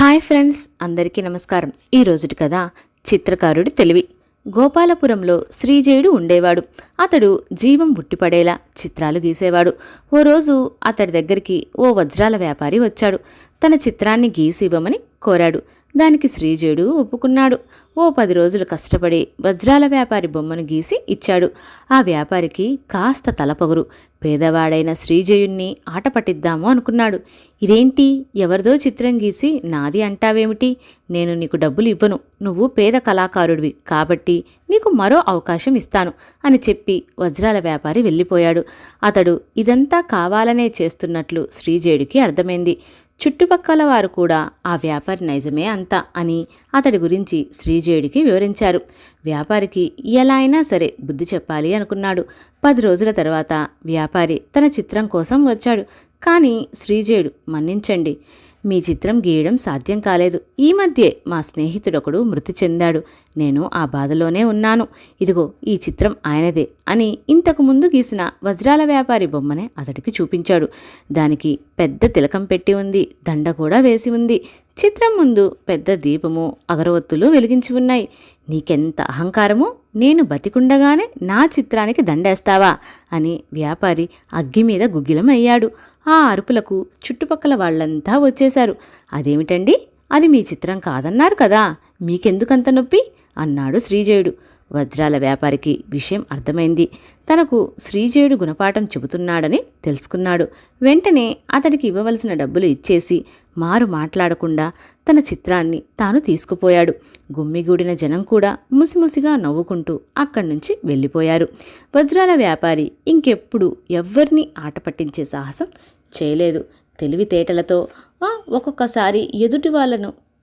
Hi friends అందరికీ నమస్కారం. ఈ రోజుటి కథ చిత్రకారుడి తెలివి. గోపాలపురంలో శ్రీజయుడు ఉండేవాడు. అతడు జీవం ఉట్టిపడేలా చిత్రాలు గీసేవాడు. ఓ రోజు అతడి దగ్గరికి ఓ వజ్రాల వ్యాపారి వచ్చాడు. తన చిత్రాన్ని గీసి ఇవ్వమని కోరాడు. దానికి శ్రీజయుడు ఒప్పుకున్నాడు. ఓ పది రోజులు కష్టపడి వజ్రాల వ్యాపారి బొమ్మను గీసి ఇచ్చాడు. ఆ వ్యాపారికి కాస్త తలపగురు పేదవాడైన శ్రీజయుణ్ణి ఆట పట్టిద్దాము అనుకున్నాడు. ఇదేంటి? ఎవరిదో చిత్రం గీసి నాది అంటావేమిటి? నేను నీకు డబ్బులు ఇవ్వను. నువ్వు పేద కళాకారుడివి కాబట్టి నీకు మరో అవకాశం ఇస్తాను అని చెప్పి వజ్రాల వ్యాపారి వెళ్ళిపోయాడు. అతడు ఇదంతా కావాలనే చేస్తున్నట్లు శ్రీజయుడికి అర్థమైంది. చుట్టుపక్కల వారు కూడా ఆ వ్యాపారి నైజమే అంతా అని అతడి గురించి శ్రీజేయుడికి వివరించారు. వ్యాపారికి ఎలా అయినా సరే బుద్ధి చెప్పాలి అనుకున్నాడు. పది రోజుల తర్వాత వ్యాపారి తన చిత్రం కోసం వచ్చాడు. కానీ శ్రీజేయుడు మన్నించండి మీ చిత్రం గీయడం సాధ్యం కాలేదు. ఈ మధ్యే మా స్నేహితుడొకడు మృతి చెందాడు. నేను ఆ బాధలోనే ఉన్నాను. ఇదిగో ఈ చిత్రం ఆయనదే అని ఇంతకు ముందు గీసిన వజ్రాల వ్యాపారి బొమ్మనే అతడికి చూపించాడు. దానికి పెద్ద తిలకం పెట్టి ఉంది. దండ కూడా వేసి ఉంది. చిత్రం ముందు పెద్ద దీపము అగరవత్తులు వెలిగించి ఉన్నాయి. నీకెంత అహంకారమో నేను బతికుండగానే నా చిత్రానికి దండేస్తావా అని వ్యాపారి అగ్గి మీద గుగ్గిలం అయ్యాడు ఆ అరుపులకు చుట్టుపక్కల వాళ్ళంతా వచ్చేశారు. అదేమిటండి? అది మీ చిత్రం కాదన్నారు కదా. మీకెందుకంత నొప్పి? అన్నాడు శ్రీజయుడు. వజ్రాల వ్యాపారికి విషయం అర్థమైంది. తనకు శ్రీజయుడు గుణపాఠం చెబుతున్నాడని తెలుసుకున్నాడు. వెంటనే అతడికి ఇవ్వవలసిన డబ్బులు ఇచ్చేసి మారు మాట్లాడకుండా తన చిత్రాన్ని తాను తీసుకుపోయాడు. గుమ్మిగూడిన జనం కూడా ముసిముసిగా నవ్వుకుంటూ అక్కడి నుంచి వెళ్ళిపోయారు. వజ్రాల వ్యాపారి ఇంకెప్పుడు ఎవ్వరినీ ఆట పట్టించే సాహసం చేయలేదు. తెలివితేటలతో ఒక్కొక్కసారి ఎదుటి వాళ్ళను